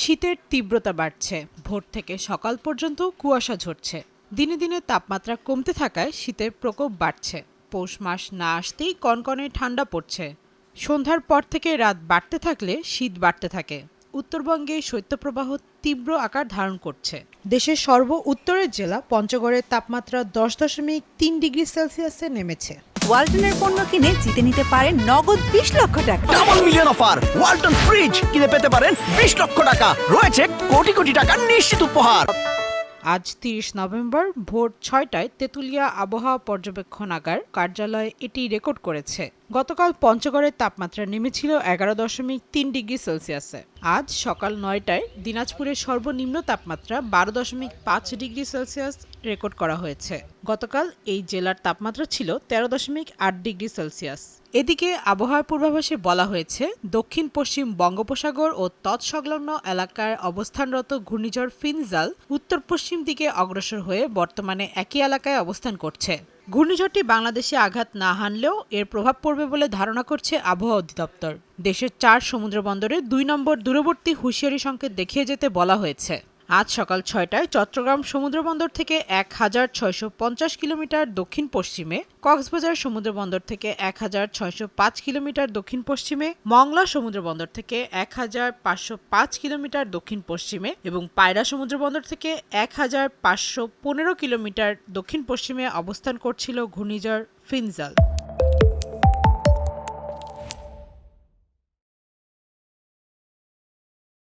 শীতের তীব্রতা বাড়ছে। ভোর থেকে সকাল পর্যন্ত কুয়াশা ঝরছে। দিনে দিনে তাপমাত্রা কমতে থাকায় শীতের প্রকোপ বাড়ছে। পৌষ মাস না আসতেই কনকনে ঠান্ডা পড়ছে। সন্ধ্যার পর থেকে রাত বাড়তে থাকলে শীত বাড়তে থাকে। উত্তরবঙ্গে শৈত্যপ্রবাহ তীব্র আকার ধারণ করছে। দেশের সর্ব উত্তরের জেলা পঞ্চগড়ের তাপমাত্রা দশ দশমিক তিন ডিগ্রি সেলসিয়াসে নেমেছে। ওয়ালটনের পণ্য কিনে জিতে নিতে পারেন নগদ বিশ লক্ষ টাকা। Double million offer Walton fridge কিনে পেতে পারেন বিশ লক্ষ টাকা। রয়েছে কোটি কোটি টাকার নিশ্চিত উপহার। আজ তিরিশ নভেম্বর ভোর ছয়টায় তেঁতুলিয়া আবহাওয়া পর্যবেক্ষণাগার কার্যালয়ে এটি রেকর্ড করেছে। গতকাল পঞ্চগড়ের তাপমাত্রা নেমেছিল এগারো দশমিক তিন ডিগ্রি সেলসিয়াসে। আজ সকাল নয়টায় দিনাজপুরের সর্বনিম্ন তাপমাত্রা বারো দশমিক পাঁচ ডিগ্রি সেলসিয়াস রেকর্ড করা হয়েছে। গতকাল এই জেলার তাপমাত্রা ছিল তেরো দশমিক আট ডিগ্রি সেলসিয়াস। এদিকে আবহাওয়ার পূর্বাভাসে বলা হয়েছে, দক্ষিণ পশ্চিম বঙ্গোপসাগর ও তৎসংলগ্ন এলাকার অবস্থানরত ঘূর্ণিঝড় ফিনজাল উত্তর পশ্চিম দিকে অগ্রসর হয়ে বর্তমানে একই এলাকায় অবস্থান করছে। ঘূর্ণিঝড়টি বাংলাদেশে আঘাত না হানলেও এর প্রভাব পড়বে বলে ধারণা করছে আবহাওয়া অধিদপ্তর। দেশের চার সমুদ্রবন্দরে দুই নম্বর দূরবর্তী হুঁশিয়ারি সংকেত দেখিয়ে যেতে বলা হয়েছে। আজ সকাল ছয়টায় চট্টগ্রাম সমুদ্রবন্দর থেকে এক হাজার ছয়শো পঞ্চাশ কিলোমিটার দক্ষিণ পশ্চিমে, কক্সবাজার সমুদ্রবন্দর থেকে এক হাজার ছয়শো পাঁচ কিলোমিটার দক্ষিণ পশ্চিমে, মংলা সমুদ্রবন্দর থেকে এক হাজার পাঁচশো পাঁচ কিলোমিটার দক্ষিণ পশ্চিমে এবং পায়রা সমুদ্রবন্দর থেকে এক হাজার পাঁচশো পনেরো কিলোমিটার দক্ষিণ পশ্চিমে অবস্থান করছিল ঘূর্ণিঝড় ফিনজাল।